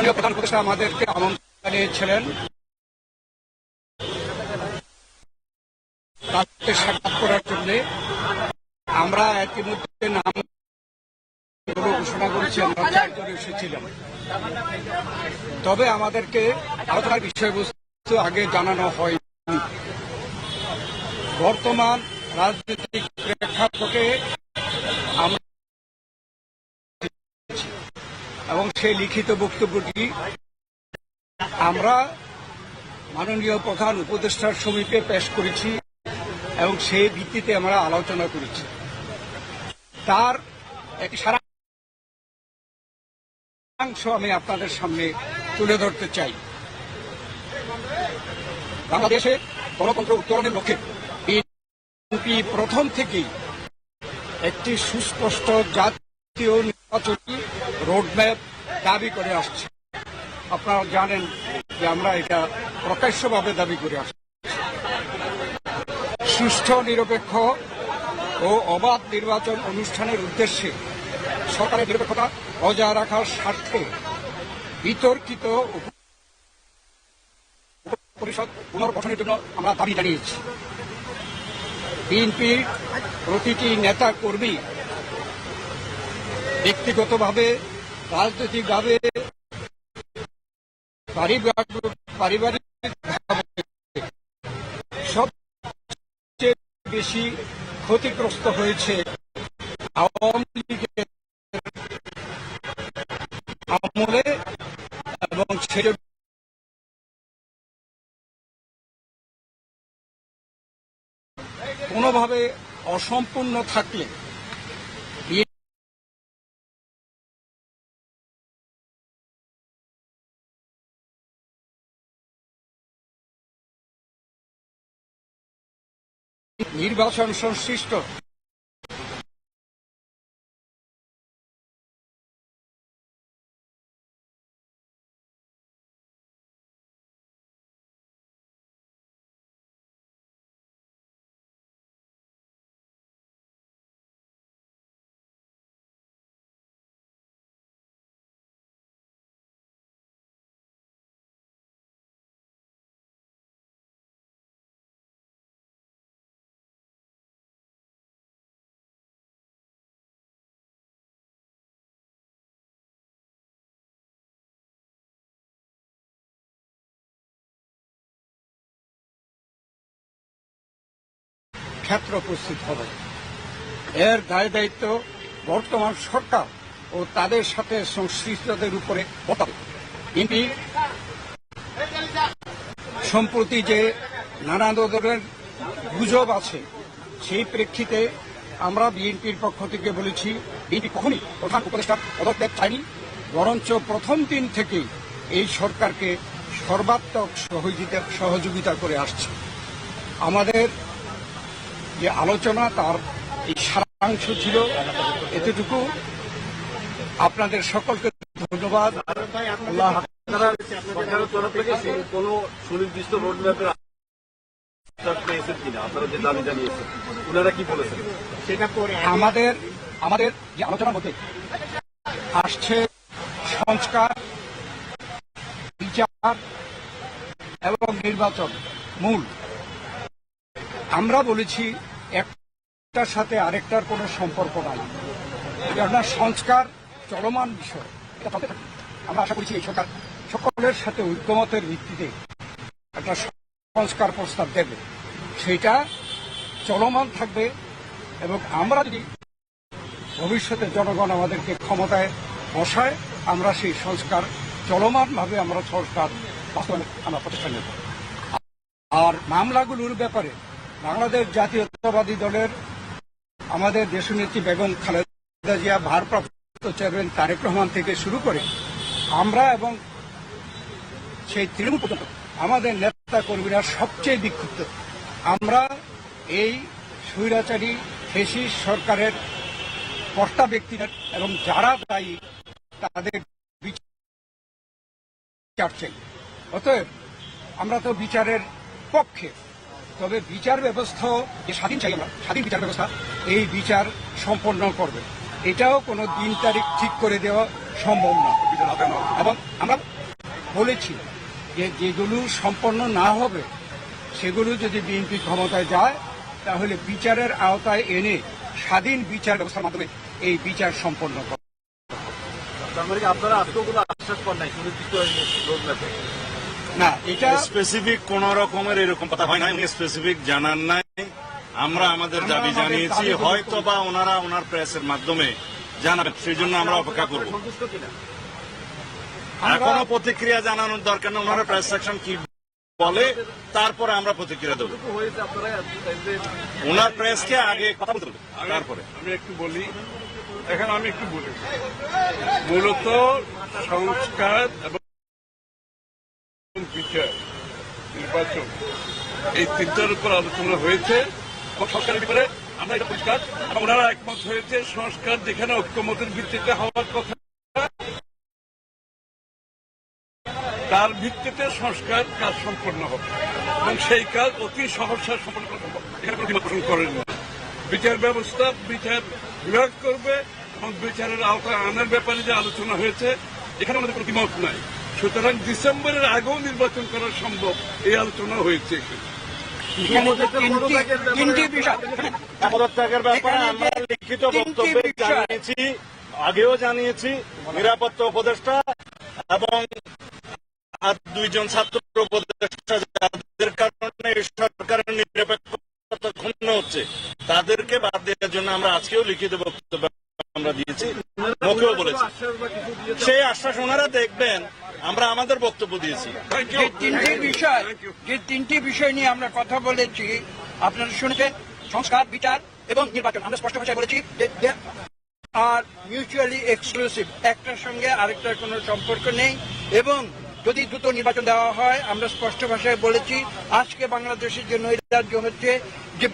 মাননীয় প্রধান উপদেষ্টা আমাদেরকে আমন্ত্রণ জানিয়েছিলেন। তাদের সাক্ষাৎ করার জন্য আমরা ইতিমধ্যে নাম ঘোষণা করেছি, আমরা চারজন এসেছিলাম। তবে আমাদেরকে আলোচনার বিষয়বস্তু আগে জানানো হয়নি। বর্তমান রাজনৈতিক প্রেক্ষাপটে আমরা এবং সেই লিখিত বক্তব্যটি আমরা মাননীয় প্রধান উপদেষ্টার সমীপে পেশ করেছি এবং সেই ভিত্তিতে আমরা আলোচনা করেছি। তার একটি সারাংশ আমি আপনাদের সামনে তুলে ধরতে চাই। বাংলাদেশে গণতন্ত্র উত্তরণের লক্ষ্যে বিএনপি প্রথম থেকেই একটি সুস্পষ্ট জাতীয় নির্বাচনী রোডম্যাপ দাবি করে আসছে। আপনারা জানেন যে আমরা এটা প্রকাশ্যভাবে দাবি করে আসছি। সুষ্ঠু, নিরপেক্ষ ও অবাধ নির্বাচন অনুষ্ঠানের উদ্দেশ্যে সরকারের নিরপেক্ষতা বজায় রাখার স্বার্থে বিতর্কিত পরিষদ পুনর্গঠনের জন্য আমরা দাবি জানিয়েছি। বিএনপির প্রতিটি নেতা কর্মী ব্যক্তিগতভাবে রাজনৈতিকভাবে পারিবারিক সবচেয়ে বেশি ক্ষতিগ্রস্ত হয়েছে আওয়ামী লীগের আমলে এবং কোনোভাবে অসম্পূর্ণ থাকলে নির্বাচন সংশ্লিষ্ট ক্ষেত্র উপস্থিত হবে। এর দায় দায়িত্ব বর্তমান সরকার ও তাদের সাথে সংশ্লিষ্টদের উপরে সম্প্রতি যে নানা ধরনের গুজব আছে, সেই প্রেক্ষিতে আমরা বিএনপির পক্ষ থেকে বলেছি, বিএনপি কখনই প্রধান উপদেষ্টা পদত্যাগ চায়নি, বরঞ্চ প্রথম দিন থেকেই এই সরকারকে সর্বাত্মক সহযোগিতা করে আসছে। আমাদের যে আলোচনা, তার এই সারাংশ ছিল। এতটুকু। আপনাদের সকলকে ধন্যবাদ। কোনো আমাদের আমাদের যে আলোচনার মধ্যে আসছে সংস্কার, বিচার এবং নির্বাচন মূল। আমরা বলেছি একটার সাথে আরেকটার কোনো সম্পর্ক নাই। কেননা সংস্কার, চলমান বিষয়। আমরা আশা করছি এই সরকার সকলের সাথে ঐক্যমতের ভিত্তিতে একটা সংস্কার প্রস্তাব দেবে। সেটা চলমান থাকবে এবং আমরা যদি ভবিষ্যতে জনগণ আমাদেরকে ক্ষমতায় বসায়, আমরা সেই সংস্কার চলমানভাবে আমরা সংস্কার বাস্তবায়নে আমরা প্রচেষ্টা নেব। আর মামলাগুলোর ব্যাপারে বাংলাদেশ জাতীয়তাবাদী দলের আমাদের দেশনেত্রী বেগম খালেদা জিয়া, ভারপ্রাপ্ত চেয়ারম্যান তারেক রহমান থেকে শুরু করে আমরা এবং সেই তৃণমূল পর্যন্ত আমাদের নেতা কর্মীরা সবচেয়ে বিক্ষুব্ধ। আমরা এই স্বৈরাচারী, ফেসিস সরকারের কর্তা ব্যক্তিরা এবং যারা দায়ী, তাদের বিচার অতএব আমরা তো বিচারের পক্ষে তবে বিচার ব্যবস্থা, যে স্বাধীন চাই আমরা, স্বাধীন বিচার ব্যবস্থা, এই বিচার সম্পন্ন করবে। এটাও কোনো দিন তারিখ ঠিক করে দেওয়া সম্ভব না। এবং আমরা বলেছি যে যেগুলো সম্পন্ন না হবে, সেগুলো যদি বিএনপি ক্ষমতায় যায়, তাহলে বিচারের আওতায় এনে স্বাধীন বিচার ব্যবস্থার মাধ্যমে এই বিচার সম্পন্ন করে। মানে আপনারা আজকেও কোনো আশ্বাস পান নাই না এটা স্পেসিফিক কোন রকমের এরকম কথা হয় উনি স্পেসিফিক জানান নাই। আমরা আমাদের দাবি জানিয়েছি হয়তো বা ওনারা ওনার প্রেসের মাধ্যমে জানাবেন সেই জন্য আমরা অপেক্ষা করব। এখনও প্রতিক্রিয়া জানানোর দরকার নেই ওনারা প্রেস সেকশন কি বলে তারপরে আমরা প্রতিক্রিয়া দেবো। ওনার প্রেসকে আগে কথা বলতে তারপরে। আমি একটু বলি এখন আমি একটু বলি। মূলত সংস্কার এবং বিচার, নির্বাচন। এই তিনটার উপর আলোচনা হয়েছে। সংস্কারের আমরা এটা পরিষ্কার। ওনারা একমত হয়েছে, সংস্কার যেখানে ঐক্যমতের ভিত্তিতে হওয়ার কথা, তার ভিত্তিতে সংস্কার কাজ সম্পন্ন হবে এবং সেই কাজ অতি সহসা সম্পন্ন করা সম্ভব। এখানে করেন না। বিচার ব্যবস্থা, বিচার বিভাগ করবে এবং বিচারের আওতায় আনার ব্যাপারে যে আলোচনা হয়েছে, এখানে আমাদের দ্বিমত নাই। সুতরাং ডিসেম্বরের আগেও নির্বাচন করা সম্ভব এই আলোচনা হয়েছে। পদত্যাগের ব্যাপারে আমরা লিখিত বক্তব্যে জানিয়েছি আগেও জানিয়েছি নিরাপত্তা উপদেষ্টা এবং আর দুইজন ছাত্র উপদেষ্টা যাদের কারণে এই সরকারের নিরপেক্ষতা ক্ষুণ্ণ হচ্ছে তাদেরকে বাদ দেওয়ার জন্য আমরা আজকেও লিখিত বক্তব্য আমরা দিয়েছি মুখেও বলেছি। সেই আশ্বাস ওনারা দেখবেন আমরা আমাদের বক্তব্য দিয়েছি। যে তিনটি বিষয় যে তিনটি বিষয় নিয়ে আমরা কথা বলেছি। আপনারা শুনেছেন সংস্কার বিচার এবং নির্বাচন। আমরা স্পষ্ট ভাষায় বলেছি যে আর মিউচুয়ালি এক্সক্লুসিভ একটার সঙ্গে আরেকটার কোনো সম্পর্ক নেই এবং যদি দ্রুত নির্বাচন দেওয়া হয় আমরা স্পষ্ট ভাষায় বলেছি আজকে বাংলাদেশের যে নৈরাজ্য হচ্ছে যে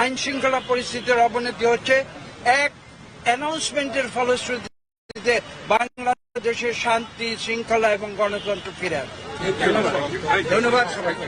আইন শৃঙ্খলা পরিস্থিতির অবনতি হচ্ছে। এক অ্যানাউন্সমেন্টের ফলশ্রুতিতে বাংলাদেশের শান্তি শৃঙ্খলা এবং গণতন্ত্র ফিরে আসবে ধন্যবাদ সবাইকে।